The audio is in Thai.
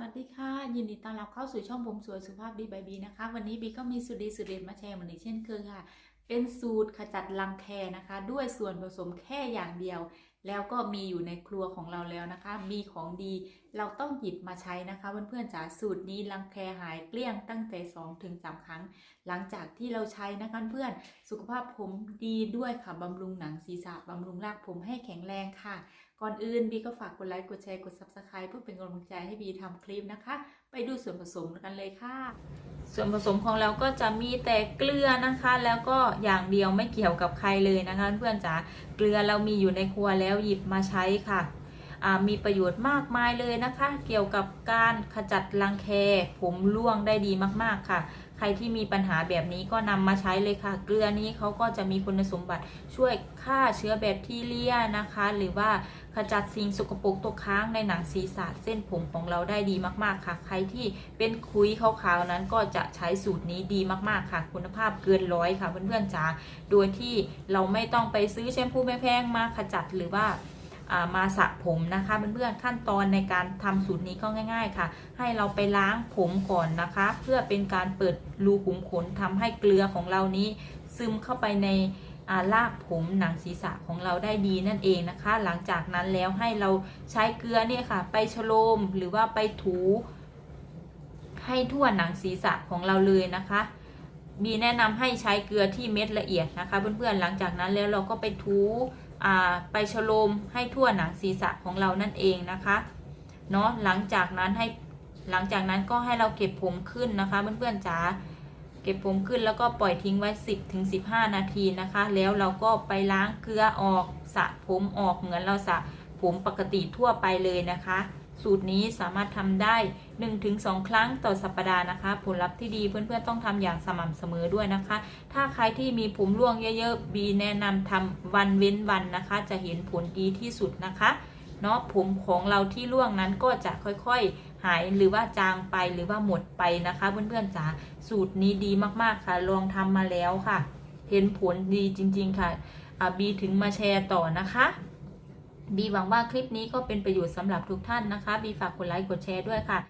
วัสดีค่ะ ยินดีต้อนรับเข้าสู่ช่องผมสวยสุภาพดีบายบีนะคะ วันนี้บีก็มีสูตรดีสูตรเด็ดมาแชร์เหมือนเช่นเคยค่ะ เป็นสูตรขจัดรังแคนะคะ ด้วยส่วนผสมแค่อย่างเดียว แล้วก็มีอยู่ในครัวของเราแล้วนะคะ มีของดี เราต้องหยิบมาใช้นะคะเพื่อนๆจ๋าสูตรนี้รังแคหายเกลี้ยงตั้งแต่2ถึง3ครั้ง หลังจากที่เราใช้นะคะเพื่อนสุขภาพผมดีด้วยค่ะบำรุงหนังศีรษะบำรุงรากผมให้แข็งแรงค่ะ ก่อนอื่นบีก็ฝากกดไลค์กดแชร์กด Subscribe เพื่อเป็นกำลังใจให้บีทำคลิปนะคะ ไปดูส่วนผสมกันเลยค่ะ ส่วนผสมของเราก็จะมีแต่เกลือนะคะ แล้วก็อย่างเดียวไม่เกี่ยวกับใครเลยนะคะ เพื่อนจ๋าเกลือเรามีอยู่ในครัวแล้วหยิบมาใช้ค่ะ มีประโยชน์มากมายเลยนะคะ เกี่ยวกับการขจัดรังแค ผมร่วงได้ดีมากๆค่ะ ใครที่มีปัญหาแบบนี้ก็นำมาใช้เลยค่ะ เกลือนี้เขาก็จะมีคุณสมบัติช่วยฆ่าเชื้อแบคทีเรียนะคะ หรือว่าขจัดสิ่งสกปรกตกค้างในหนังศีรษะเส้นผมของเราได้ดีมากๆค่ะ ใครที่เป็นคุยขาวๆนั้นก็จะใช้สูตรนี้ดีมากๆค่ะ คุณภาพเกินร้อยค่ะเพื่อนๆจ๋าโดยที่เราไม่ต้องไปซื้อแชมพูแพงๆมาขจัดหรือว่าอ่า มาสระผมนะคะเพื่อนๆขั้นตอนในการทำสูตรนี้ก็ง่าย ๆ ค่ะ ให้เราไปล้างผมก่อนนะคะ เพื่อเป็นการเปิดรูขุมขนทำให้เกลือของเรานี้ ซึมเข้าไปในารากผมหนังศีรษะของเราได้ดีนั่นเองนะคะ หลังจากนั้นแล้วให้เราใช้เกลือเนี่ยค่ะ ไปชโลมหรือว่าไปถู ให้ทั่วหนังศีรษะของเราเลยนะคะบีแนะนำให้ใช้เกลือที่เม็ดละเอียดนะคะ เพื่อนๆหลังจากนั้นแล้วเราก็ไปถู ไปชโลมให้ทั่วหนังศีรษะของเรานั่นเองนะคะเนาะหลังจากนั้นให้หลังจากนั้นก็ให้เราเก็บผมขึ้นนะคะเพื่อนๆจ๋าเก็บผมขึ้นแล้วก็ปล่อยทิ้งไว้ 10ถึง15 นาทีนะคะ แล้วเราก็ไปล้างเกลือออกสระผมออกเหมือนเราสระผมปกติทั่วไปเลยนะคะ สูตรนี้สามารถทำได้ 1-2 ครั้งต่อสัปดาห์นะคะ ผลลัพธ์ที่ดีเพื่อนๆต้องทำอย่างสม่ำเสมอด้วยนะคะ ถ้าใครที่มีผมร่วงเยอะๆบีแนะนำทำวันเว้นวันนะคะ จะเห็นผลดีที่สุดนะคะเนาะผมของเราที่ร่วงนั้นก็จะค่อยๆ หายหรือว่าจางไปหรือว่าหมดไปนะคะเพื่อนๆจ๋าสูตรนี้ดีมากๆค่ะลองทำมาแล้วค่ะ เห็นผลดีจริง ๆค่ะอบีถึงมาแชร์ต่อนะคะ บีหวังว่าคลิปนี้ก็เป็นประโยชน์สำหรับทุกท่านนะคะ บีฝากกดไลค์กดแชร์ด้วยค่ะ